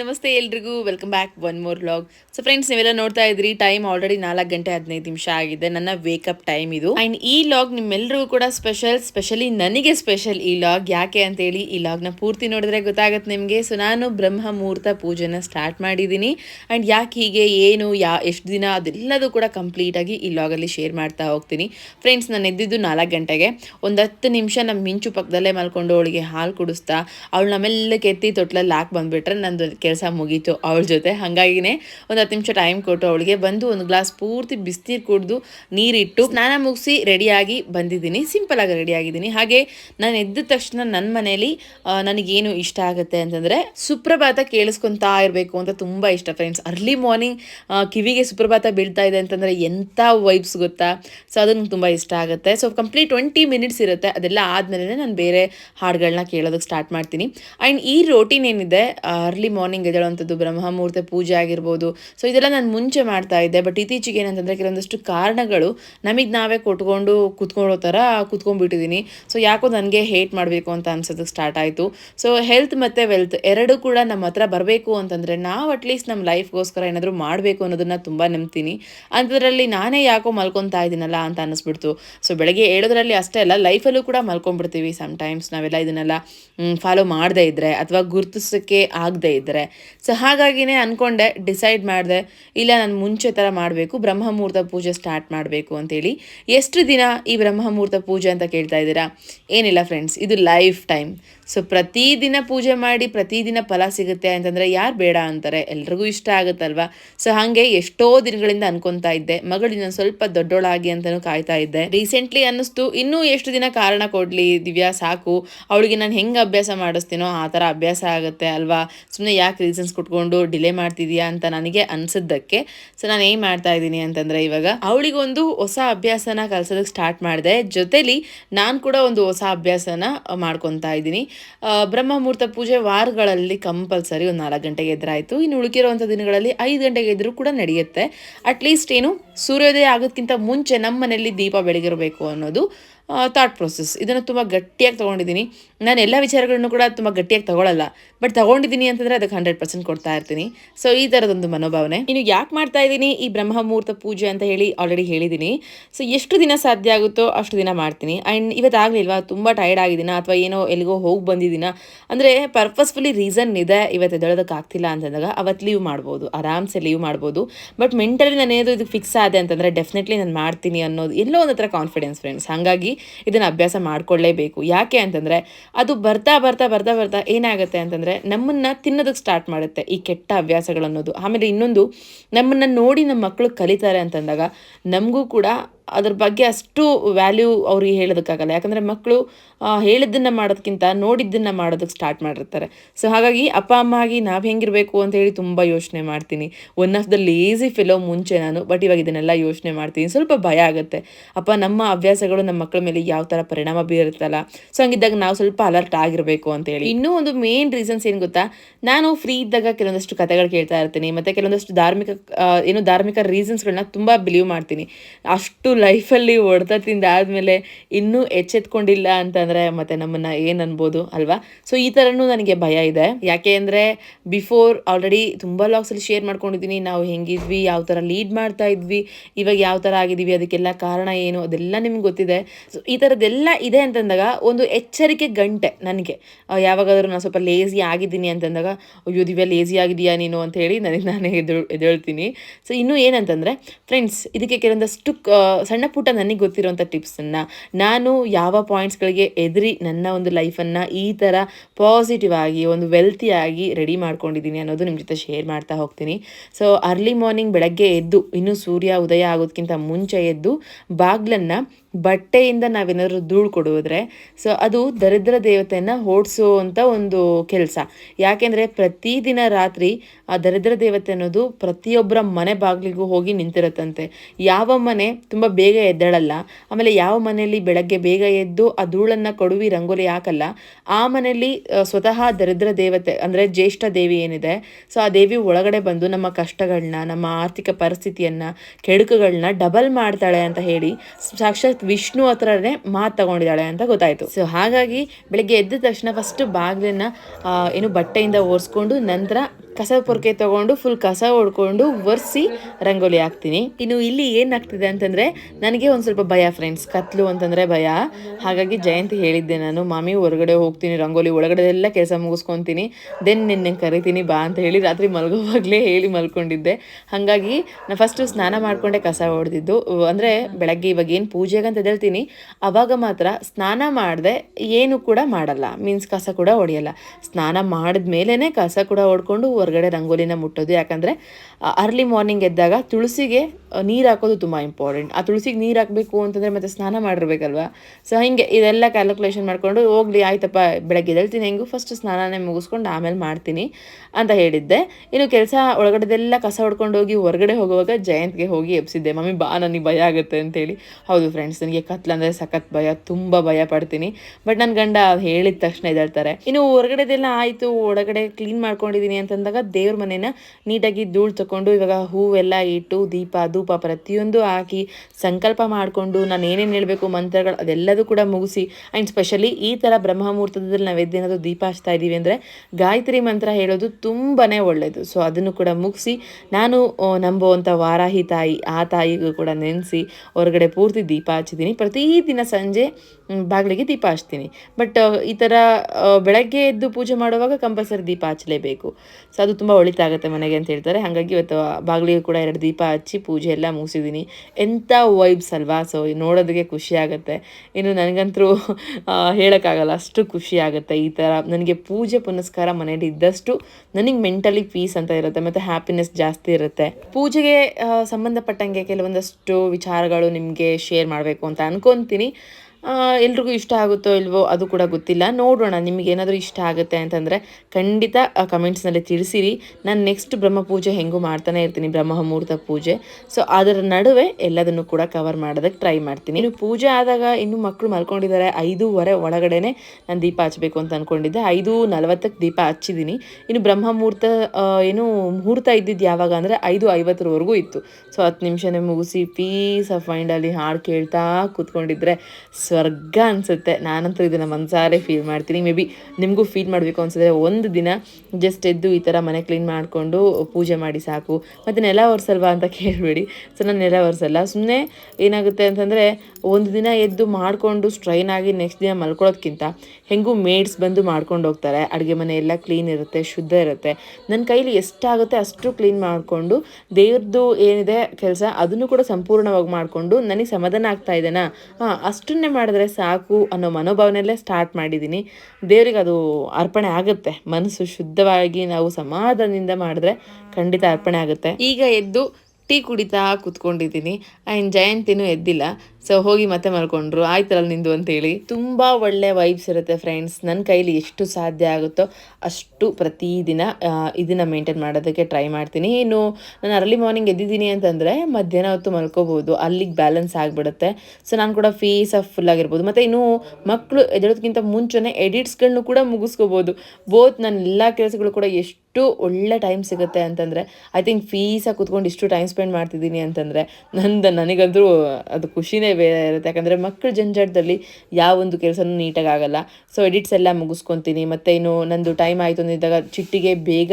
ನಮಸ್ತೆ ಎಲ್ರಿಗೂ. Welcome back one more vlog so friends ನೀವೆಲ್ಲ ನೋಡ್ತಾ ಇದ್ರಿ ಟೈಮ್ ಆಲ್ರೆಡಿ ನಾಲ್ಕು ಗಂಟೆ ಹದಿನೈದು ನಿಮಿಷ ಆಗಿದೆ. ನನ್ನ ವೇಕಪ್ ಟೈಮ್ ಇದು. ಅಂಡ್ ಈ ಲಾಗ್ ನಿಮ್ಮೆಲ್ಲರಿಗೂ ಕೂಡ ಸ್ಪೆಷಲ್ ಸ್ಪೆಷಲಿ ನನಗೆ ಸ್ಪೆಷಲ್ ಈ ಲಾಗ್ ಯಾಕೆ ಅಂತೇಳಿ ಈ ಲಾಗ್ನ ಪೂರ್ತಿ ನೋಡಿದ್ರೆ ಗೊತ್ತಾಗುತ್ತೆ ನಿಮಗೆ. ಸೊ ನಾನು ಬ್ರಹ್ಮ ಮುಹೂರ್ತ ಪೂಜೆನ ಸ್ಟಾರ್ಟ್ ಮಾಡಿದ್ದೀನಿ. ಅಂಡ್ ಯಾಕೆ ಹೀಗೆ, ಏನು, ಯಾ, ಎಷ್ಟು ದಿನ ಅದೆಲ್ಲದೂ ಕೂಡ ಕಂಪ್ಲೀಟಾಗಿ ಈ ಲಾಗಲ್ಲಿ ಶೇರ್ ಮಾಡ್ತಾ ಹೋಗ್ತೀನಿ. ಫ್ರೆಂಡ್ಸ್ ನಾನು ಎದ್ದಿದ್ದು ನಾಲ್ಕು ಗಂಟೆಗೆ. ಒಂದು ಹತ್ತು ನಿಮಿಷ ನಮ್ಮ ಮಿಂಚು ಪಕ್ಕದಲ್ಲೇ ಮಲ್ಕೊಂಡು ಅವಳಿಗೆ ಹಾಲು ಕುಡಿಸ್ತಾ, ಅವಳು ನಮ್ಮೆಲ್ಲ ಎತ್ತಿ ತೊಟ್ಲಲ್ಲಿ ಹಾಕಿ ಬಂದ್ಬಿಟ್ರೆ ನಂದು ಕೆಲಸ ಮುಗೀತು, ಅವಳ ಜೊತೆ. ಹಂಗಾಗಿನೇ ಒಂದು ಹತ್ತು ನಿಮಿಷ ಟೈಮ್ ಕೊಟ್ಟು ಅವಳಿಗೆ ಬಂದು ಒಂದು ಗ್ಲಾಸ್ ಪೂರ್ತಿ ಬಿಸಿನೀರು ಕುಡಿದು ನೀರಿಟ್ಟು ಸ್ನಾನ ಮುಗಿಸಿ ರೆಡಿಯಾಗಿ ಬಂದಿದ್ದೀನಿ. ರೆಡಿ ಆಗಿದ್ದೀನಿ. ಹಾಗೆ ನಾನು ಎದ್ದ ತಕ್ಷಣ ನನ್ನ ಮನೇಲಿ ನನಗೇನು ಇಷ್ಟ ಆಗುತ್ತೆ ಅಂತಂದರೆ ಸುಪ್ರಭಾತ ಕೇಳಿಸ್ಕೊತಾ ಇರಬೇಕು ಅಂತ ತುಂಬ ಇಷ್ಟ ಫ್ರೆಂಡ್ಸ್ ಅರ್ಲಿ ಮಾರ್ನಿಂಗ್ ಕಿವಿಗೆ ಸುಪ್ರಭಾತ ಬೀಳ್ತಾ ಇದೆ ಅಂತಂದರೆ ಎಂಥ ವೈಬ್ಸ್ ಗೊತ್ತಾ? ಸೊ ಅದು ನಂಗೆ ತುಂಬ ಇಷ್ಟ ಆಗುತ್ತೆ. ಸೊ ಕಂಪ್ಲೀಟ್ ಟ್ವೆಂಟಿ ಮಿನಿಟ್ಸ್ ಇರುತ್ತೆ. ಅದೆಲ್ಲ ಆದಮೇಲೆ ನಾನು ಬೇರೆ ಹಾಡುಗಳನ್ನ ಕೇಳೋದಕ್ಕೆ ಸ್ಟಾರ್ಟ್ ಮಾಡ್ತೀನಿ. ಆ್ಯಂಡ್ ಈ ರೋಟೀನ್ ಏನಿದೆ ಅರ್ಲಿ ಮಾರ್ನಿಂಗ್ ಎದ್ದೇಳುವಂಥದ್ದು ಬ್ರಹ್ಮಮುಹೂರ್ತ ಪೂಜೆ ಆಗಿರ್ಬೋದು. ಸೊ ಇದೆಲ್ಲ ನಾನು ಮುಂಚೆ ಮಾಡ್ತಾ ಇದ್ದೆ. ಬಟ್ ಇತ್ತೀಚೆಗೆ ಏನಂತಂದರೆ ಕೆಲವೊಂದಷ್ಟು ಕಾರಣಗಳು ನಮಗೆ ನಾವೇ ಕೊಟ್ಕೊಂಡು ಕುತ್ಕೊಳ್ಳೋ ಥರ ಕುತ್ಕೊಂಡ್ಬಿಟ್ಟಿದ್ದೀನಿ ಸೊ ಯಾಕೋ ನನಗೆ ಹೇಟ್ ಮಾಡಬೇಕು ಅಂತ ಅನ್ಸೋದಕ್ಕೆ ಸ್ಟಾರ್ಟ್ ಆಯಿತು. ಸೊ ಹೆಲ್ತ್ ಮತ್ತು ವೆಲ್ತ್ ಎರಡೂ ಕೂಡ ನಮ್ಮ ಹತ್ರ ಬರಬೇಕು ಅಂತಂದರೆ ನಾವು ಅಟ್ಲೀಸ್ಟ್ ನಮ್ಮ ಲೈಫ್ಗೋಸ್ಕರ ಏನಾದರೂ ಮಾಡಬೇಕು ಅನ್ನೋದನ್ನು ತುಂಬ ನಂಬ್ತೀನಿ. ಅಂಥದ್ರಲ್ಲಿ ನಾನೇ ಯಾಕೋ ಮಲ್ಕೊತಾ ಇದ್ದೀನಲ್ಲ ಅಂತ ಅನ್ನಿಸ್ಬಿಡ್ತು ಸೊ ಬೆಳಗ್ಗೆ ಹೇಳೋದ್ರಲ್ಲಿ ಅಷ್ಟೇ ಅಲ್ಲ ಲೈಫಲ್ಲೂ ಕೂಡ ಮಲ್ಕೊಂಡ್ಬಿಡ್ತೀವಿ ಸಮ್ಟೈಮ್ಸ್ ನಾವೆಲ್ಲ ಇದನ್ನೆಲ್ಲ ಫಾಲೋ ಮಾಡದೇ ಇದ್ದರೆ ಅಥವಾ ಗುರುತಿಸೋಕ್ಕೆ ಆಗದೇ ಇದ್ದರೆ ಸೊ ಹಾಗಾಗಿನೇ ಅಂದ್ಕೊಂಡೆ ಡಿಸೈಡ್ ಮಾಡಿದೆ, ಇಲ್ಲ ನಾನು ಮುಂಚೆ ಥರ ಮಾಡಬೇಕು ಬ್ರಹ್ಮಮುಹೂರ್ತ ಪೂಜೆ ಸ್ಟಾರ್ಟ್ ಮಾಡಬೇಕು ಅಂತೇಳಿ. ಎಷ್ಟು ದಿನ ಈ ಬ್ರಹ್ಮಮುಹೂರ್ತ ಪೂಜೆ ಅಂತ ಕೇಳ್ತಾ ಇದ್ದೀರಾ? ಏನಿಲ್ಲ ಫ್ರೆಂಡ್ಸ್ ಇದು ಲೈಫ್ ಟೈಮ್ ಸೊ ಪ್ರತಿದಿನ ಪೂಜೆ ಮಾಡಿ ಪ್ರತಿದಿನ ಫಲ ಸಿಗುತ್ತೆ ಅಂತಂದರೆ ಯಾರು ಬೇಡ ಅಂತಾರೆ? ಎಲ್ರಿಗೂ ಇಷ್ಟ ಆಗುತ್ತಲ್ವ? ಸೊ ಹಾಗೆ ಎಷ್ಟೋ ದಿನಗಳಿಂದ ಅನ್ಕೊತಾ ಇದ್ದೆ. ಮಗಳು ಇನ್ನೊಂದು ಸ್ವಲ್ಪ ದೊಡ್ಡೋಳಾಗಿ ಅಂತಲೂ ಕಾಯ್ತಾ ಇದ್ದೆ. ರೀಸೆಂಟ್ಲಿ ಅನ್ನಿಸ್ತು, ಇನ್ನೂ ಎಷ್ಟು ದಿನ ಕಾರಣ ಕೊಡಲಿ ದಿವ್ಯಾ, ಸಾಕು. ಅವಳಿಗೆ ನಾನು ಹೆಂಗೆ ಅಭ್ಯಾಸ ಮಾಡಿಸ್ತೀನೋ, ಆ ಥರ ಅಭ್ಯಾಸ ಆಗುತ್ತೆ ಅಲ್ವಾ? ಸುಮ್ಮನೆ ಯಾಕೆ ರೀಸನ್ಸ್ ಕೊಟ್ಕೊಂಡು ಡಿಲೇ ಮಾಡ್ತಿದ್ಯಾ ಅಂತ ನನಗೆ ಅನ್ಸಿದ್ದಕ್ಕೆ ಸೊ ನಾನು ಏನು ಮಾಡ್ತಾ ಇದ್ದೀನಿ ಅಂತಂದರೆ ಇವಾಗ ಅವಳಿಗೊಂದು ಹೊಸ ಅಭ್ಯಾಸನ ಕಲಿಸೋದಕ್ಕೆ ಸ್ಟಾರ್ಟ್ ಮಾಡಿದೆ. ಜೊತೇಲಿ ನಾನು ಕೂಡ ಒಂದು ಹೊಸ ಅಭ್ಯಾಸನ ಮಾಡ್ಕೊತಾ ಇದ್ದೀನಿ. ಆ, ಬ್ರಹ್ಮಮುಹೂರ್ತ ಪೂಜೆ ವಾರಗಳಲ್ಲಿ ಕಂಪಲ್ಸರಿ ಒಂದು ನಾಲ್ಕು ಗಂಟೆಗೆ ಎದ್ರಾಯಿತು. ಇನ್ನು ಉಳುಕಿರುವಂಥ ದಿನಗಳಲ್ಲಿ ಐದು ಗಂಟೆಗೆ ಎದ್ರು ಕೂಡ ನಡೆಯುತ್ತೆ. ಅಟ್ಲೀಸ್ಟ್ ಏನು ಸೂರ್ಯೋದಯ ಆಗೋದಕ್ಕಿಂತ ಮುಂಚೆ ನಮ್ಮ ಮನೆಯಲ್ಲಿ ದೀಪ ಬೆಳಗಿರಬೇಕು ಅನ್ನೋದು ಥಾಟ್ ಪ್ರೊಸೆಸ್ ಇದನ್ನು ತುಂಬ ಗಟ್ಟಿಯಾಗಿ ತೊಗೊಂಡಿದ್ದೀನಿ ನಾನು ಎಲ್ಲ ವಿಚಾರಗಳನ್ನು ಕೂಡ ತುಂಬ ಗಟ್ಟಿಯಾಗಿ ತಗೊಳ್ಳಲ್ಲ ಬಟ್ ತಗೊಂಡಿದ್ದೀನಿ ಅಂತಂದರೆ ಅದಕ್ಕೆ ಹಂಡ್ರೆಡ್ ಪರ್ಸೆಂಟ್ ಕೊಡ್ತಾ ಇರ್ತೀನಿ. ಸೊ ಈ ಥರದೊಂದು ಮನೋಭಾವನೆ. ಇನ್ನು ಯಾಕೆ ಮಾಡ್ತಾ ಇದ್ದೀನಿ ಈ ಬ್ರಹ್ಮ ಮುಹೂರ್ತ ಪೂಜೆ ಅಂತ ಹೇಳಿ ಆಲ್ರೆಡಿ ಹೇಳಿದ್ದೀನಿ ಸೊ ಎಷ್ಟು ದಿನ ಸಾಧ್ಯ ಆಗುತ್ತೋ ಅಷ್ಟು ದಿನ ಮಾಡ್ತೀನಿ. ಆ್ಯಂಡ್ ಇವತ್ತಾಗಲಿಲ್ವಾ ತುಂಬ ಟೈರ್ಡ್ ಆಗಿದ್ದೀನ? ಅಥವಾ ಏನೋ ಎಲ್ಲಿಗೋ ಹೋಗಿ ಬಂದಿದ್ದೀನ? ಅಂದರೆ ಪರ್ಪಸ್ಫುಲಿ ರೀಸನ್ ಇದೆ ಇವತ್ತು ಎದ್ದೇಳೋದಕ್ಕೆ ಆಗ್ತಿಲ್ಲ ಅಂತಂದಾಗ ಅವತ್ತು ಲೀವ್ ಮಾಡ್ಬೋದು. ಆರಾಮ್ಸೆ ಲೀವ್ ಮಾಡ್ಬೋದು. ಬಟ್ ಮೆಂಟಲಿ ನಾನು ಏನೋ ಇದಕ್ಕೆ ಫಿಕ್ಸ್ ಆದೆ ಅಂತಂದರೆ ಡೆಫಿನೆಟ್ಲಿ ನಾನು ಮಾಡ್ತೀನಿ ಅನ್ನೋದು ಎಲ್ಲೋ ಒಂದು ಹತ್ರ ಕಾನ್ಫಿಡೆನ್ಸ್ ಫ್ರೆಂಡ್ಸ್ ಹಾಗಾಗಿ ಇದನ್ನು ಅಭ್ಯಾಸ ಮಾಡ್ಕೊಳ್ಳೇಬೇಕು. ಯಾಕೆ ಅಂತಂದರೆ ಅದು ಬರ್ತಾ ಬರ್ತಾ ಬರ್ತಾ ಬರ್ತಾ ಏನಾಗುತ್ತೆ ಅಂತಂದರೆ ನಮ್ಮನ್ನು ತಿನ್ನೋದಕ್ಕೆ ಸ್ಟಾರ್ಟ್ ಮಾಡುತ್ತೆ ಈ ಕೆಟ್ಟ ಅಭ್ಯಾಸಗಳನ್ನೋದು. ಆಮೇಲೆ ಇನ್ನೊಂದು ನಮ್ಮನ್ನು ನೋಡಿ ನಮ್ಮ ಮಕ್ಕಳು ಕಲಿತಾರೆ ಅಂತಂದಾಗ ನಮಗೂ ಕೂಡ ಅದ್ರ ಬಗ್ಗೆ ಅಷ್ಟು ವ್ಯಾಲ್ಯೂ ಅವ್ರಿಗೆ ಹೇಳೋದಕ್ಕಾಗಲ್ಲ. ಯಾಕಂದರೆ ಮಕ್ಕಳು ಹೇಳಿದ್ದನ್ನು ಮಾಡೋದಕ್ಕಿಂತ ನೋಡಿದ್ದನ್ನು ಮಾಡೋದಕ್ಕೆ ಸ್ಟಾರ್ಟ್ ಮಾಡಿರ್ತಾರೆ. ಸೊ ಹಾಗಾಗಿ ಅಪ್ಪ, ಅಮ್ಮ ಆಗಿ ನಾವು ಹೆಂಗಿರಬೇಕು ಅಂತ ಹೇಳಿ ತುಂಬ ಯೋಚನೆ ಮಾಡ್ತೀನಿ. One of the lazy fellow ಮುಂಚೆ ನಾನು ಬಟ್ ಇವಾಗ ಇದನ್ನೆಲ್ಲ ಯೋಚನೆ ಮಾಡ್ತೀನಿ. ಸ್ವಲ್ಪ ಭಯ ಆಗುತ್ತೆ. ಅಪ್ಪ, ನಮ್ಮ ಹವ್ಯಾಸಗಳು ನಮ್ಮ ಮಕ್ಕಳ ಮೇಲೆ ಯಾವ ಥರ ಪರಿಣಾಮ ಬೀರುತ್ತಲ್ಲ? ಸೊ ಹಂಗಿದ್ದಾಗ ನಾವು ಸ್ವಲ್ಪ ಅಲರ್ಟ್ ಆಗಿರಬೇಕು ಅಂತ ಹೇಳಿ. ಇನ್ನೂ ಒಂದು ಮೇನ್ ರೀಸನ್ಸ್ ಏನು ಗೊತ್ತಾ? ನಾನು ಫ್ರೀ ಇದ್ದಾಗ ಕೆಲವೊಂದಷ್ಟು ಕಥೆಗಳು ಕೇಳ್ತಾ ಇರ್ತೀನಿ. ಮತ್ತು ಕೆಲವೊಂದಷ್ಟು ಧಾರ್ಮಿಕ ಏನು ಧಾರ್ಮಿಕ ರೀಸನ್ಸ್ಗಳನ್ನ ತುಂಬ ಬಿಲೀವ್ ಮಾಡ್ತೀನಿ. ಅಷ್ಟು ಲೈಫಲ್ಲಿ ಹೊಡೆತ ತಿಂದಾದಮೇಲೆ ಇನ್ನೂ ಎಚ್ಚೆತ್ಕೊಂಡಿಲ್ಲ ಅಂತಂದರೆ ಮತ್ತೆ ನಮ್ಮನ್ನು ಏನು ಅನ್ಬೋದು ಅಲ್ವಾ? ಸೊ ಈ ಥರನೂ ನನಗೆ ಭಯ ಇದೆ. ಯಾಕೆ ಅಂದರೆ ಬಿಫೋರ್ ಆಲ್ರೆಡಿ ತುಂಬ ಲಾಕ್ಸಲ್ಲಿ ಶೇರ್ ಮಾಡ್ಕೊಂಡಿದ್ದೀನಿ ನಾವು ಹೆಂಗಿದ್ವಿ, ಯಾವ ಥರ ಲೀಡ್ ಮಾಡ್ತಾ ಇದ್ವಿ, ಇವಾಗ ಯಾವ ಥರ ಆಗಿದ್ದೀವಿ ಅದಕ್ಕೆಲ್ಲ ಕಾರಣ ಏನು, ಅದೆಲ್ಲ ನಿಮ್ಗೆ ಗೊತ್ತಿದೆ. ಸೊ ಈ ಥರದ್ದೆಲ್ಲ ಇದೆ ಅಂತಂದಾಗ ಒಂದು ಎಚ್ಚರಿಕೆ ಗಂಟೆ ನನಗೆ. ಯಾವಾಗಾದರೂ ನಾನು ಸ್ವಲ್ಪ ಲೇಸಿ ಆಗಿದ್ದೀನಿ ಅಂತಂದಾಗ, ಅಯ್ಯೋ, ದಿವ್ಯಾ ಲೇಸಿ ಆಗಿದೆಯಾ ನೀನು? ಅಂತ ಹೇಳಿ ನನಗೆ ನಾನೇ ಎದು ಎದ್ದೇಳ್ತೀನಿ ಸೊ ಇನ್ನೂ ಏನಂತಂದರೆ ಫ್ರೆಂಡ್ಸ್ ಇದಕ್ಕೆ ಕೆಲವೊಂದಷ್ಟು ಸಣ್ಣ ಪುಟ್ಟ ನನಗೆ ಗೊತ್ತಿರೋಂಥ ಟಿಪ್ಸನ್ನು ನಾನು ಯಾವ ಪಾಯಿಂಟ್ಸ್ಗಳಿಗೆ ಎದುರಿ ನನ್ನ ಒಂದು ಲೈಫನ್ನು ಈ ಥರ ಪಾಸಿಟಿವ್ ಆಗಿ, ಒಂದು ವೆಲ್ತಿಯಾಗಿ ರೆಡಿ ಮಾಡ್ಕೊಂಡಿದ್ದೀನಿ ಅನ್ನೋದು ನಿಮ್ಮ ಜೊತೆ ಶೇರ್ ಮಾಡ್ತಾ ಹೋಗ್ತೀನಿ. ಸೊ ಅರ್ಲಿ ಮಾರ್ನಿಂಗ್ ಬೆಳಗ್ಗೆ ಎದ್ದು, ಇನ್ನೂ ಸೂರ್ಯ ಉದಯ ಆಗೋದಕ್ಕಿಂತ ಮುಂಚೆ ಎದ್ದು ಬಾಗ್ಲನ್ನು ಬಟ್ಟೆಯಿಂದ ನಾವೇನಾದರೂ ಧೂಳು ಕೊಡುವುದ್ರೆ ಸೊ ಅದು ದರಿದ್ರ ದೇವತೆಯನ್ನು ಓಡಿಸುವಂಥ ಒಂದು ಕೆಲಸ. ಯಾಕೆಂದರೆ ಪ್ರತಿದಿನ ರಾತ್ರಿ ಆ ದರಿದ್ರ ದೇವತೆ ಅನ್ನೋದು ಪ್ರತಿಯೊಬ್ಬರ ಮನೆ ಬಾಗಿಲಿಗೂ ಹೋಗಿ ನಿಂತಿರುತ್ತಂತೆ. ಯಾವ ಮನೆ ತುಂಬ ಬೇಗ ಎದ್ದೇಳಲ್ಲ. ಆಮೇಲೆ ಯಾವ ಮನೆಯಲ್ಲಿ ಬೆಳಗ್ಗೆ ಬೇಗ ಎದ್ದು ಆ ಧೂಳನ್ನು ಕೊಡುವಿ ರಂಗೋಲಿ ಹಾಕಲ್ಲ, ಆ ಮನೆಯಲ್ಲಿ ಸ್ವತಃ ದರಿದ್ರ ದೇವತೆ, ಅಂದರೆ ಜ್ಯೇಷ್ಠ ದೇವಿ ಏನಿದೆ, ಸೊ ಆ ದೇವಿ ಒಳಗಡೆ ಬಂದು ನಮ್ಮ ಕಷ್ಟಗಳನ್ನ ನಮ್ಮ ಆರ್ಥಿಕ ಪರಿಸ್ಥಿತಿಯನ್ನು ಕೆಡುಕುಗಳನ್ನ ಡಬಲ್ ಮಾಡ್ತಾಳೆ ಅಂತ ಹೇಳಿ, ಸಾಕ್ಷಾತ್ ವಿಷ್ಣು ಹತ್ರನೇ ಮಾತು ತಗೊಂಡಿದ್ದಾಳೆ ಅಂತ ಗೊತ್ತಾಯ್ತು. ಸೊ ಹಾಗಾಗಿ ಬೆಳಗ್ಗೆ ಎದ್ದ ತಕ್ಷಣ ಫಸ್ಟ್ ಬಾಗಿಲನ್ನು ಏನು ಬಟ್ಟೆಯಿಂದ ಒರೆಸ್ಕೊಂಡು ನಂತರ ಕಸ ಪೊರ್ಕೆ ತಗೊಂಡು ಫುಲ್ ಕಸ ಹೊಡ್ಕೊಂಡು ಒರೆಸಿ ರಂಗೋಲಿ ಹಾಕ್ತೀನಿ. ಇನ್ನು ಇಲ್ಲಿ ಏನಾಗ್ತಿದೆ ಅಂತಂದ್ರೆ ನನಗೆ ಒಂದು ಸ್ವಲ್ಪ ಭಯ ಫ್ರೆಂಡ್ಸ್ ಕತ್ಲು ಅಂತಂದ್ರೆ ಭಯ. ಹಾಗಾಗಿ ಜಯಂತಿ ಹೇಳಿದ್ದೆ ನಾನು, ಮಾಮಿ, ಹೊರಗಡೆ ಹೋಗ್ತೀನಿ, ರಂಗೋಲಿ ಒಳಗಡೆ ಎಲ್ಲ ಕೆಲಸ ಮುಗಿಸ್ಕೊತೀನಿ. ದೆನ್ ನಿನ್ನೆ ಕರಿತೀನಿ, ಬಾ ಅಂತ ಹೇಳಿ ರಾತ್ರಿ ಮಲ್ಗೋವಾಗಲೇ ಹೇಳಿ ಮಲ್ಕೊಂಡಿದ್ದೆ. ಹಾಗಾಗಿ ನಾನು ಫಸ್ಟು ಸ್ನಾನ ಮಾಡ್ಕೊಂಡೆ ಕಸ ಹೊಡೆದಿದ್ದು ಅಂದರೆ ಬೆಳಗ್ಗೆ ಇವಾಗ ಏನು ಪೂಜೆಗೆ ಅಂತ ಹೇಳ್ತೀನಿ. ಅವಾಗ ಮಾತ್ರ ಸ್ನಾನ ಮಾಡದೆ, ಏನು ಕೂಡ ಮಾಡಲ್ಲ. ಮೀನ್ಸ್ ಕಸ ಕೂಡ ಹೊಡೆಯಲ್ಲ ಸ್ನಾನ ಮಾಡಿದ ಮೇಲೇ ಕಸ ಕೂಡ ಹೊಡ್ಕೊಂಡು ರಂಗೋಲಿನ ಮುಟ್ಟೋದು. ಯಾಕಂದರೆ ಅರ್ಲಿ ಮಾರ್ನಿಂಗ್ ಎದ್ದಾಗ ತುಳಸಿಗೆ ನೀರು ಹಾಕೋದು ತುಂಬ ಇಂಪಾರ್ಟೆಂಟ್ ಆ ತುಳಸಿಗೆ ನೀರು ಹಾಕಬೇಕು ಅಂತಂದರೆ ಮತ್ತೆ ಸ್ನಾನ ಮಾಡಿರ್ಬೇಕಲ್ವಾ? ಸೊ ಹಿಂಗೆ ಇದೆಲ್ಲ ಕ್ಯಾಲ್ಕುಲೇಷನ್ ಮಾಡಿಕೊಂಡು ಹೋಗ್ಲಿ, ಆಯ್ತಪ್ಪ, ಬೆಳಗ್ಗೆ ಎದ್ದೇಳ್ತೀನಿ, ಹೆಂಗು? ಫಸ್ಟ್ ಸ್ನಾನನೇ ಮುಗಿಸ್ಕೊಂಡು ಆಮೇಲೆ ಮಾಡ್ತೀನಿ, ಅಂತ ಹೇಳಿದ್ದೆ. ಇನ್ನು ಕೆಲಸ ಒಳಗಡೆದೆಲ್ಲ ಕಸ ಹೊಡ್ಕೊಂಡು ಹೋಗಿ ಹೊರಗಡೆ ಹೋಗುವಾಗ ಜಯಂತ್ಗೆ ಹೋಗಿ ಎಬ್ಸಿದ್ದೆ. ಮಮ್ಮಿ, ಬಾ, ನನಗೆ ಭಯ ಆಗುತ್ತೆ ಅಂತೇಳಿ. ಹೌದು ಫ್ರೆಂಡ್ಸ್ ನನಗೆ ಕತ್ಲಂದರೆ ಸಖತ್ ಭಯ, ತುಂಬ ಭಯ ಪಡ್ತೀನಿ. ಬಟ್ ನನ್ನ ಗಂಡ ಹೇಳಿದ ತಕ್ಷಣ ಇದೇಳ್ತಾರೆ ಇನ್ನು ಹೊರಗಡೆದೆಲ್ಲ ಆಯಿತು, ಒಳಗಡೆ ಕ್ಲೀನ್ ಮಾಡ್ಕೊಂಡಿದ್ದೀನಿ ಅಂತಂದಾಗ ದೇವ್ರ ಮನೇನ ನೀಟಾಗಿ ಧೂಳು ತಗೊಂಡು ಇವಾಗ ಹೂವೆಲ್ಲ ಇಟ್ಟು ದೀಪ, ಧೂಪ ಪ್ರತಿಯೊಂದು ಹಾಕಿ ಸಂಕಲ್ಪ ಮಾಡಿಕೊಂಡು ನಾನು ಏನೇನು ಹೇಳಬೇಕು, ಮಂತ್ರಗಳು ಅದೆಲ್ಲದೂ ಕೂಡ ಮುಗಿಸಿ ಆ್ಯಂಡ್ ಸ್ಪೆಷಲಿ ಈ ಥರ ಬ್ರಹ್ಮ ಮುಹೂರ್ತದಲ್ಲಿ ನಾವು ಎದ್ದೇನಾದ್ರು ದೀಪ ಹಚ್ತಾ ಇದ್ದೀವಿ ಅಂದರೆ ಗಾಯತ್ರಿ ಮಂತ್ರ ಹೇಳೋದು ತುಂಬಾ ಒಳ್ಳೆಯದು ಸೊ ಅದನ್ನು ಕೂಡ ಮುಗಿಸಿ ನಾನು ನಂಬುವಂಥ ವಾರಾಹಿ ತಾಯಿ, ಆ ತಾಯಿಗೂ ಕೂಡ ನೆನೆಸಿ ಹೊರಗಡೆ ಪೂರ್ತಿ ದೀಪ ಹಚ್ಚಿದ್ದೀನಿ. ಪ್ರತಿದಿನ ಸಂಜೆ ಬಾಗಿಲಿಗೆ ದೀಪ ಹಚ್ತೀನಿ. ಬಟ್ ಈ ಥರ ಬೆಳಗ್ಗೆ ಎದ್ದು ಪೂಜೆ ಮಾಡುವಾಗ ಕಂಪಲ್ಸರಿ ದೀಪ ಹಚ್ಚಲೇಬೇಕು ಸೊ ಅದು ತುಂಬ ಒಳಿತಾಗುತ್ತೆ ಮನೆಗೆ ಅಂತ ಹೇಳ್ತಾರೆ. ಹಾಗಾಗಿ ಇವತ್ತು ಬಾಗಿಲಿಗೆ ಕೂಡ ಎರಡು ದೀಪ ಹಚ್ಚಿ ಪೂಜೆ ಎಲ್ಲ ಮುಗಿಸಿದ್ದೀನಿ. ಎಂಥ ವೈಬ್ಸ್ ಅಲ್ವಾ? ಸೊ ನೋಡೋದಕ್ಕೆ ಖುಷಿ ಆಗುತ್ತೆ. ಇನ್ನು ನನಗಂತೂ ಹೇಳೋಕ್ಕಾಗಲ್ಲ. ಅಷ್ಟು ಖುಷಿ ಆಗುತ್ತೆ ಈ ಥರ. ನನಗೆ ಪೂಜೆ ಪುನಸ್ಕಾರ ಮನೇಲಿ ಇದ್ದಷ್ಟು ನನಗೆ ಮೆಂಟಲಿ ಪೀಸ್ ಅಂತ ಇರುತ್ತೆ. ಮತ್ತು ಹ್ಯಾಪಿನೆಸ್ ಜಾಸ್ತಿ ಇರುತ್ತೆ. ಪೂಜೆಗೆ ಸಂಬಂಧಪಟ್ಟಂಗೆ ಕೆಲವೊಂದಷ್ಟು ವಿಚಾರಗಳು ನಿಮಗೆ ಶೇರ್ ಮಾಡಬೇಕು ಅಂತ ಅನ್ಕೊತೀನಿ. ಎಲ್ರಿಗೂ ಇಷ್ಟ ಆಗುತ್ತೋ ಇಲ್ವೋ ಅದು ಕೂಡ ಗೊತ್ತಿಲ್ಲ. ನೋಡೋಣ, ನಿಮಗೆ ಏನಾದರೂ ಇಷ್ಟ ಆಗುತ್ತೆ ಅಂತಂದರೆ ಖಂಡಿತ ಕಮೆಂಟ್ಸ್ನಲ್ಲಿ ತಿಳಿಸಿರಿ. ನಾನು ನೆಕ್ಸ್ಟ್ ಬ್ರಹ್ಮ ಪೂಜೆ ಹೆಂಗೂ ಮಾಡ್ತಾನೆ ಇರ್ತೀನಿ ಬ್ರಹ್ಮ ಮುಹೂರ್ತ ಪೂಜೆ. ಸೊ ಅದರ ನಡುವೆ ಎಲ್ಲದನ್ನು ಕೂಡ ಕವರ್ ಮಾಡೋದಕ್ಕೆ ಟ್ರೈ ಮಾಡ್ತೀನಿ. ಇನ್ನು ಪೂಜೆ ಆದಾಗ ಇನ್ನು ಮಕ್ಕಳು ಮಲ್ಕೊಂಡಿದ್ದಾರೆ, ಐದೂವರೆ ಒಳಗಡೆನೆ ನಾನು ದೀಪ ಹಚ್ಚಬೇಕು ಅಂತ ಅಂದ್ಕೊಂಡಿದ್ದೆ ಐದು ನಲವತ್ತಕ್ಕೆ ದೀಪ ಹಚ್ಚಿದ್ದೀನಿ. ಇನ್ನು ಬ್ರಹ್ಮ ಮುಹೂರ್ತ ಏನು ಮುಹೂರ್ತ ಇದ್ದಿದ್ದು ಯಾವಾಗ ಅಂದರೆ ಐದು ಐವತ್ತರವರೆಗೂ ಇತ್ತು. ಸೊ ಹತ್ತು ನಿಮಿಷನೇ ಮುಗಿಸಿ ಪೀಸ್ ಆಫ್ ಮೈಂಡಲ್ಲಿ ಹಾಡು ಕೇಳ್ತಾ ಕೂತ್ಕೊಂಡಿದ್ರೆ ಸ್ವರ್ಗ ಅನಿಸುತ್ತೆ ನಾನಂತೂ ಇದನ್ನು ಮನಸಾರೆ ಫೀಲ್ ಮಾಡ್ತೀನಿ. ಮೇ ಬಿ ನಿಮಗೂ ಫೀಲ್ ಮಾಡಬೇಕು ಅನಿಸಿದ್ರೆ ಒಂದು ದಿನ ಜಸ್ಟ್ ಎದ್ದು ಈ ಥರ ಮನೆ ಕ್ಲೀನ್ ಮಾಡಿಕೊಂಡು ಪೂಜೆ ಮಾಡಿ ಸಾಕು. ಮತ್ತು ನೆಲ ಒರೆಸಲ್ವಾ ಅಂತ ಕೇಳಬೇಡಿ. ಸೊ, ನಾನು ನೆಲ ಒರೆಸಲ್ಲ. ಸುಮ್ಮನೆ ಏನಾಗುತ್ತೆ ಅಂತಂದರೆ ಒಂದು ದಿನ ಎದ್ದು ಮಾಡಿಕೊಂಡು ಸ್ಟ್ರೈನ್ ಆಗಿ ನೆಕ್ಸ್ಟ್ ದಿನ ಮಲ್ಕೊಳ್ಳೋದ್ಕಿಂತ ಹೆಂಗೂ ಮೇಡ್ಸ್ ಬಂದು ಮಾಡ್ಕೊಂಡು ಹೋಗ್ತಾರೆ. ಅಡುಗೆ ಮನೆ ಎಲ್ಲ ಕ್ಲೀನ್ ಇರುತ್ತೆ, ಶುದ್ಧ ಇರುತ್ತೆ. ನನ್ನ ಕೈಲಿ ಎಷ್ಟಾಗುತ್ತೆ ಅಷ್ಟು ಕ್ಲೀನ್ ಮಾಡಿಕೊಂಡು ದೇವ್ರದ್ದು ಏನಿದೆ ಕೆಲಸ ಅದನ್ನು ಕೂಡ ಸಂಪೂರ್ಣವಾಗಿ ಮಾಡಿಕೊಂಡು ನನಗೆ ಸಮಾಧಾನ ಆಗ್ತಾ ಇದೆನಾ? ಹಾಂ, ಅಷ್ಟನ್ನೇ ಮಾಡಿದ್ರೆ ಸಾಕು ಅನ್ನೋ ಮನೋಭಾವನೆಯಲ್ಲೇ ಸ್ಟಾರ್ಟ್ ಮಾಡಿದ್ದೀನಿ ದೇವರಿಗೆ ಅದು ಅರ್ಪಣೆ ಆಗುತ್ತೆ. ಮನಸ್ಸು ಶುದ್ಧವಾಗಿ ನಾವು ಸಮಾಧಾನದಿಂದ ಮಾಡಿದ್ರೆ ಖಂಡಿತ ಅರ್ಪಣೆ ಆಗುತ್ತೆ. ಈಗ ಎದ್ದು ಟೀ ಕುಡಿತಾ ಕೂತ್ಕೊಂಡಿದ್ದೀನಿ. ಆ್ಯಂಡ್ ಜಯಂತಿನೂ ಎದ್ದಿಲ್ಲ. ಸೊ ಹೋಗಿ ಮತ್ತೆ ಮಲ್ಕೊಂಡ್ರು. ಆಯ್ತಲ್ಲ ನಿಂದು ಅಂತೇಳಿ. ತುಂಬ ಒಳ್ಳೆ ವೈಬ್ಸ್ ಇರುತ್ತೆ ಫ್ರೆಂಡ್ಸ್ ನನ್ನ ಕೈಲಿ ಎಷ್ಟು ಸಾಧ್ಯ ಆಗುತ್ತೋ ಅಷ್ಟು ಪ್ರತಿದಿನ ಇದನ್ನು ಮೇಂಟೈನ್ ಮಾಡೋದಕ್ಕೆ ಟ್ರೈ ಮಾಡ್ತೀನಿ. ಇನ್ನು ನಾನು ಅರ್ಲಿ ಮಾರ್ನಿಂಗ್ ಎದ್ದಿದ್ದೀನಿ ಅಂತಂದರೆ ಮಧ್ಯಾಹ್ನ ಹೊತ್ತು ಮಲ್ಕೋಬೋದು. ಅಲ್ಲಿಗೆ ಬ್ಯಾಲೆನ್ಸ್ ಆಗಿಬಿಡುತ್ತೆ. ಸೊ ನಾನು ಕೂಡ ಫೇಸ್ ಆಫ್ ಫುಲ್ ಆಗಿರ್ಬೋದು. ಮತ್ತು ಇನ್ನು ಮಕ್ಕಳು ಎದ್ದೇಳೋದಕ್ಕಿಂತ ಮುಂಚೆನೇ ಎಡಿಟ್ಸ್ಗಳನ್ನೂ ಕೂಡ ಮುಗಿಸ್ಕೋಬೋದು. ಬೋತ್ ನನ್ನ ಎಲ್ಲ ಕೆಲಸಗಳು ಕೂಡ ಎಷ್ಟು ಒಳ್ಳೆ ಟೈಮ್ ಸಿಗುತ್ತೆ ಅಂತಂದರೆ ಐ ಥಿಂಕ್ ಫೀಸಾಗಿ ಕೂತ್ಕೊಂಡು ಇಷ್ಟು ಟೈಮ್ ಸ್ಪೆಂಡ್ ಮಾಡ್ತಿದ್ದೀನಿ ಅಂತಂದರೆ ನಂದು ನನಗಂತೂ ಅದು ಖುಷಿನೇ ಬೇರೆ ಇರುತ್ತೆ. ಯಾಕಂದರೆ ಮಕ್ಕಳು ಜಂಜಾಟದಲ್ಲಿ ಯಾವ ಒಂದು ಕೆಲಸನೂ ನೀಟಾಗಿ ಆಗಲ್ಲ ಸೊ ಎಡಿಟ್ಸ್ ಎಲ್ಲ ಮುಗಿಸ್ಕೊತೀನಿ. ಮತ್ತು ಇನ್ನು ನಂದು ಟೈಮ್ ಆಯಿತು ಅಂದಿದ್ದಾಗ ಚಿಟ್ಟಿಗೆ ಬೇಗ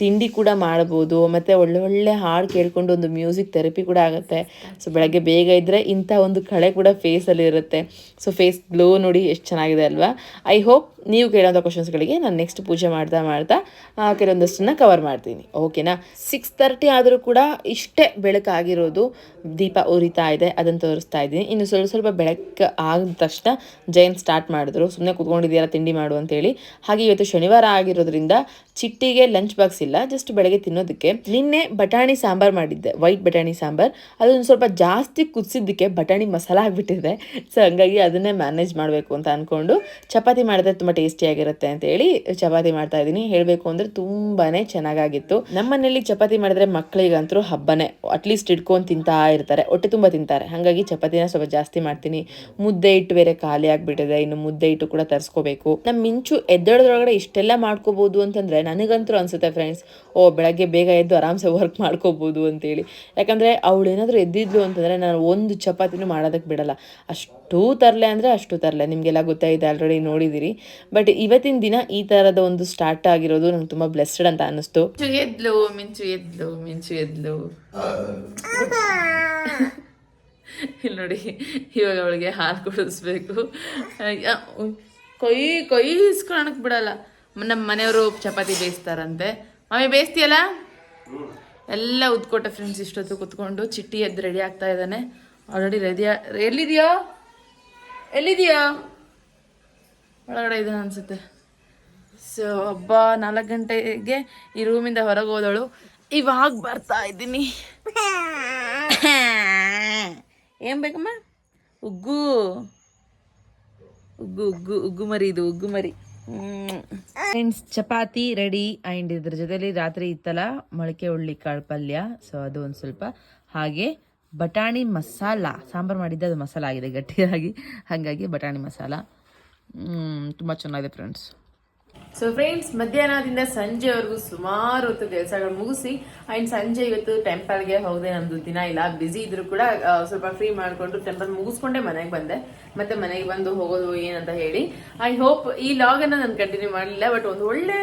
ತಿಂಡಿ ಕೂಡ ಮಾಡ್ಬೋದು. ಮತ್ತು ಒಳ್ಳೆ ಒಳ್ಳೆ ಹಾಡು ಕೇಳಿಕೊಂಡು ಒಂದು ಮ್ಯೂಸಿಕ್ ಥೆರಪಿ ಕೂಡ ಆಗುತ್ತೆ. ಸೊ ಬೆಳಗ್ಗೆ ಬೇಗ ಇದ್ದರೆ ಇಂಥ ಒಂದು ಕಳೆ ಕೂಡ ಫೇಸಲ್ಲಿ ಇರುತ್ತೆ. ಸೊ ಫೇಸ್ ಗ್ಲೋ ನೋಡಿ ಎಷ್ಟು ಚೆನ್ನಾಗಿದೆ ಅಲ್ವಾ? ಐ ಹೋಪ್ ನೀವು ಕೇಳೋಂಥ ಕ್ವಶನ್ಸ್ಗಳಿಗೆ ನಾನು ನೆಕ್ಸ್ಟ್ ಪೂಜೆ ಮಾಡ್ತಾ ಮಾಡ್ತಾ ಕೆಲವೊಂದಷ್ಟನ್ನ ಕವರ್ ಮಾಡ್ತೀನಿ. ಓಕೆನಾ ಸಿಕ್ಸ್ ತರ್ಟಿ ಆದರೂ ಕೂಡ ಇಷ್ಟೇ ಬೆಳಕಾಗಿರೋದು ದೀಪ ಉರಿತಾ ಇದೆ, ಅದನ್ನು ತೋರಿಸ್ತಾ ಇದ್ದೀನಿ. ಇನ್ನು ಸ್ವಲ್ಪ ಸ್ವಲ್ಪ ಬೆಳಕು ಆದ ತಕ್ಷಣ ಜೈನ್ ಸ್ಟಾರ್ಟ್ ಮಾಡಿದ್ರು. ಸುಮ್ಮನೆ ಕುತ್ಕೊಂಡಿದ್ದೀರಾ ತಿಂಡಿ ಮಾಡು ಅಂತೇಳಿ. ಹಾಗೆ ಇವತ್ತು ಶನಿವಾರ ಆಗಿರೋದ್ರಿಂದ ಚಿಟ್ಟಿಗೆ ಲಂಚ್ ಬಾಕ್ಸ್ ಇಲ್ಲ ಜಸ್ಟ್ ಬೆಳಗ್ಗೆ ತಿನ್ನೋದಕ್ಕೆ. ನಿನ್ನೆ ಬಟಾಣಿ ಸಾಂಬಾರ್ ಮಾಡಿದ್ದೆ ವೈಟ್ ಬಟಾಣಿ ಸಾಂಬಾರ್. ಅದೊಂದು ಸ್ವಲ್ಪ ಜಾಸ್ತಿ ಕುದಿಸಿದ್ದಕ್ಕೆ ಬಟಾಣಿ ಮಸಾಲ ಆಗಿಬಿಟ್ಟಿದೆ. ಸೊ ಹಂಗಾಗಿ ಅದನ್ನೇ ಮ್ಯಾನೇಜ್ ಮಾಡಬೇಕು ಅಂತ ಅಂದ್ಕೊಂಡು ಚಪಾತಿ ಮಾಡಿದ್ರೆ ತುಂಬ ಟೇಸ್ಟಿಯಾಗಿರುತ್ತೆ ಅಂತ ಹೇಳಿ ಚಪಾತಿ ಮಾಡ್ತಾ ಇದ್ದೀನಿ. ಹೇಳಬೇಕು ಅಂದರೆ ತುಂಬಾ ಚೆನ್ನಾಗಾಗಿತ್ತು. ನಮ್ಮ ಮನೇಲಿ ಚಪಾತಿ ಮಾಡಿದ್ರೆ ಮಕ್ಕಳಿಗಂತೂ ಹಬ್ಬನೇ. ಅಟ್ಲೀಸ್ಟ್ ಇಟ್ಕೊಂಡು ತಿಂತಾ ಇರ್ತಾರೆ. ಹೊಟ್ಟೆ ತುಂಬ ತಿಂತಾರೆ. ಹಾಗಾಗಿ ಚಪಾತಿನ ಸ್ವಲ್ಪ ಜಾಸ್ತಿ ಮಾಡ್ತೀನಿ. ಮುದ್ದೆ ಇಟ್ಟು ಬೇರೆ ಖಾಲಿ ಆಗಿಬಿಟ್ಟಿದೆ. ಇನ್ನು ಮುದ್ದೆ ಇಟ್ಟು ಕೂಡ ತರಿಸ್ಕೋಬೇಕು. ನಮ್ಮ ಮಿಂಚು ಎದ್ದೇಳೋದ್ರೊಳಗಡೆ ಇಷ್ಟೆಲ್ಲ ಮಾಡ್ಕೋಬೋದು ಅಂತಂದರೆ ನನಗಂತೂ ಅನ್ಸುತ್ತೆ ಫ್ರೆಂಡ್ಸ್ ಓ, ಬೆಳಗ್ಗೆ ಬೇಗ ಎದ್ದು ಆರಾಮ್ಸೆ ವರ್ಕ್ ಮಾಡ್ಕೋಬೋದು ಅಂತೇಳಿ. ಯಾಕಂದರೆ ಅವಳು ಏನಾದರೂ ಎದ್ದಿದ್ಲು ಅಂತಂದರೆ ನಾನು ಒಂದು ಚಪಾತಿನೂ ಮಾಡೋದಕ್ಕೆ ಬಿಡಲ್ಲ. ಅಷ್ಟು ತರಲೆ ಅಂದರೆ ಅಷ್ಟು ತರಲೆ. ನಿಮಗೆಲ್ಲ ಗೊತ್ತಾಯಿದೆ ಆಲ್ರೆಡಿ ನೋಡಿದ್ದೀರಿ ಬಟ್ ಇವತ್ತಿನ ದಿನ ಈ ಥರದ ಒಂದು ಸ್ಟಾರ್ಟ್ ಆಗಿರೋದು ನಂಗೆ ತುಂಬ ಬ್ಲೆಸ್ಡ್ ಅಂತ ಅನ್ನಿಸ್ತು. ಎದ್ಲು ಮಿಂಚು ಎದ್ಲು ಮಿಂಚು ಎದ್ಲು. ಇಲ್ಲಿ ನೋಡಿ ಇವಾಗ ಅವಳಿಗೆ ಹಾಲು ಕುಡಿಸ್ಬೇಕು. ಅಯ್ಯ, ಕೊಯ್ ಕೈ ಕೈ ಇಸ್ಕೊಳಕ್ ಬಿಡಲ್ಲ. ನಮ್ಮ ಮನೆಯವರು ಚಪಾತಿ ಬೇಯಿಸ್ತಾರಂತೆ. ಮಮ್ಮಿ ಬೇಯಿಸ್ತೀಯಲ್ಲ? ಎಲ್ಲ ಉದ್ಕೊಟ್ಟೆ ಫ್ರೆಂಡ್ಸ್ ಇಷ್ಟೊತ್ತು ಕುತ್ಕೊಂಡು ಚಿಟ್ಟಿ ಎದ್ದು ರೆಡಿ ಆಗ್ತಾ ಇದ್ದಾನೆ. ಆಲ್ರೆಡಿ ರೆಡಿ ಎಲ್ಲಿದೆಯೋ? ಎಲ್ಲಿದೆಯೋ ಒಳಗಡೆ ಇದೆ ಅನ್ಸುತ್ತೆ. ಸೊ ಹಬ್ಬ ನಾಲ್ಕು ಗಂಟೆಗೆ ಈ ರೂಮಿಂದ ಹೊರಗೆ ಹೋದಳು. ಇವಾಗ ಬರ್ತಾ ಇದ್ದೀನಿ. ಏನ್ ಬೇಕಮ್ಮ? ಉಗ್ಗು. ಉಗ್ಗು ಉಗ್ಗು ಉಗ್ಗು ಮರಿ ಇದು, ಉಗ್ಗು ಮರಿ. ಫ್ರೆಂಡ್ಸ್ ಚಪಾತಿ ರೆಡಿ ಆ್ಯಂಡ್ ಇದ್ರ ಜೊತೆಯಲ್ಲಿ ರಾತ್ರಿ ಇತ್ತಲ್ಲ, ಮೊಳಕೆ ಉಳ್ಳಿ ಕಾಳು ಪಲ್ಯ. ಸೊ ಅದು ಒಂದು ಸ್ವಲ್ಪ ಹಾಗೆ ಬಟಾಣಿ ಮಸಾಲ ಸಾಂಬಾರು ಮಾಡಿದ್ದೆ ಅದು ಮಸಾಲ ಆಗಿದೆ ಗಟ್ಟಿಯಾಗಿ. ಹಾಗಾಗಿ ಬಟಾಣಿ ಮಸಾಲ. ತುಂಬ ಚೆನ್ನಾಗಿದೆ ಫ್ರೆಂಡ್ಸ್ ಸೊ ಫ್ರೆಂಡ್ಸ್ ಮಧ್ಯಾಹ್ನದಿಂದ ಸಂಜೆವರೆಗೂ ಸುಮಾರು ಹೊತ್ತು ಕೆಲಸಗಳು ಮುಗಿಸಿ ಆ್ಯಂಡ್ ಸಂಜೆ ಇವತ್ತು ಟೆಂಪಲ್ಗೆ ಹೋದೆ ನಮ್ದು ದಿನ ಇಲ್ಲ. ಬ್ಯುಸಿ ಇದ್ರು ಕೂಡ ಸ್ವಲ್ಪ ಫ್ರೀ ಮಾಡಿಕೊಂಡು ಟೆಂಪಲ್ ಮುಗಿಸ್ಕೊಂಡೆ ಮನೆಗೆ ಬಂದೆ. ಮತ್ತೆ ಮನೆಗೆ ಬಂದು ಹೋಗೋದು ಏನಂತ ಹೇಳಿ. ಐ ಹೋಪ್ ಈ ಲಾಗ್ ಅನ್ನ ನಾನು ಕಂಟಿನ್ಯೂ ಮಾಡಲಿಲ್ಲ ಬಟ್ ಒಂದು ಒಳ್ಳೆ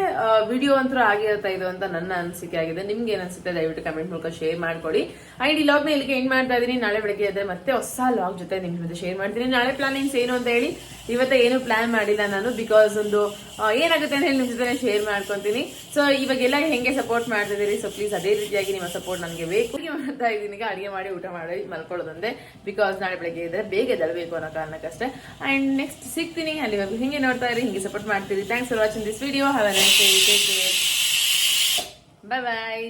ವಿಡಿಯೋ ಅಂತೂ ಆಗಿರ್ತಾ ಇದು ಅಂತ ನನ್ನ ಅನಿಸಿಕೆ ಆಗಿದೆ. ನಿಮ್ಗೆ ಏನಿಸುತ್ತೆ ದಯವಿಟ್ಟು ಕಮೆಂಟ್ ಮೂಲಕ ಶೇರ್ ಮಾಡ್ಕೊಡಿ. ಆ್ಯಂಡ್ ಈ ಲಾಗ್ನ ಇಲ್ಲಿಗೆ ಎಂಡ್ ಮಾಡ್ತಾ ಇದೀನಿ. ನಾಳೆ ಬೆಳಗ್ಗೆ ಆದರೆ ಮತ್ತೆ ಹೊಸ ಲಾಗ್ ಜೊತೆ ನಿಮ್ಮ ಜೊತೆ ಶೇರ್ ಮಾಡ್ತೀನಿ. ನಾಳೆ ಪ್ಲಾನಿಂಗ್ಸ್ ಏನು ಅಂತ ಹೇಳಿ. ಇವತ್ತೇ ಏನು ಪ್ಲಾನ್ ಮಾಡಿಲ್ಲ ನಾನು ಬಿಕಾಸ್ ಒಂದು ಏನಾಗುತ್ತೆ ಅಂತ ಹೇಳಿ ನಿಮ್ಮ ಜೊತೆ ಶೇರ್ ಮಾಡ್ಕೊತೀನಿ. ಸೊ ಇವಾಗೆಲ್ಲ ಹೆಂಗೆ ಸಪೋರ್ಟ್ ಮಾಡ್ತಿದ್ದೀರಿ? ಸೊ ಪ್ಲೀಸ್ ಅದೇ ರೀತಿಯಾಗಿ ನಿಮ್ಮ ಸಪೋರ್ಟ್ ನನಗೆ ಬೇಕು. ಮಾಡ್ತಾ ಇದ್ದೀನಿ. ಈಗ ಅಡುಗೆ ಮಾಡಿ ಊಟ ಮಾಡಿ ಮಲ್ಕೊಳ್ಳೋದಂದೆ ಬಿಕಾಸ್ ನಾಳೆ ಬೆಳಗ್ಗೆ ಇದ್ರೆ ಬೇಗ ಎದ್ದೇಳಬೇಕು ಅನ್ನೋ ಕಾರಣಕ್ಕಷ್ಟೇ ಆ್ಯಂಡ್ ನೆಕ್ಸ್ಟ್ ಸಿಗ್ತೀನಿ. ಅಲ್ಲಿವರೆಗೂ ಹಿಂಗೆ ನೋಡ್ತಾ ಇರಿ, ಹಿಂಗೆ ಸಪೋರ್ಟ್ ಮಾಡ್ತೀರಿ. Thanks for watching this video have a nice take care bye bye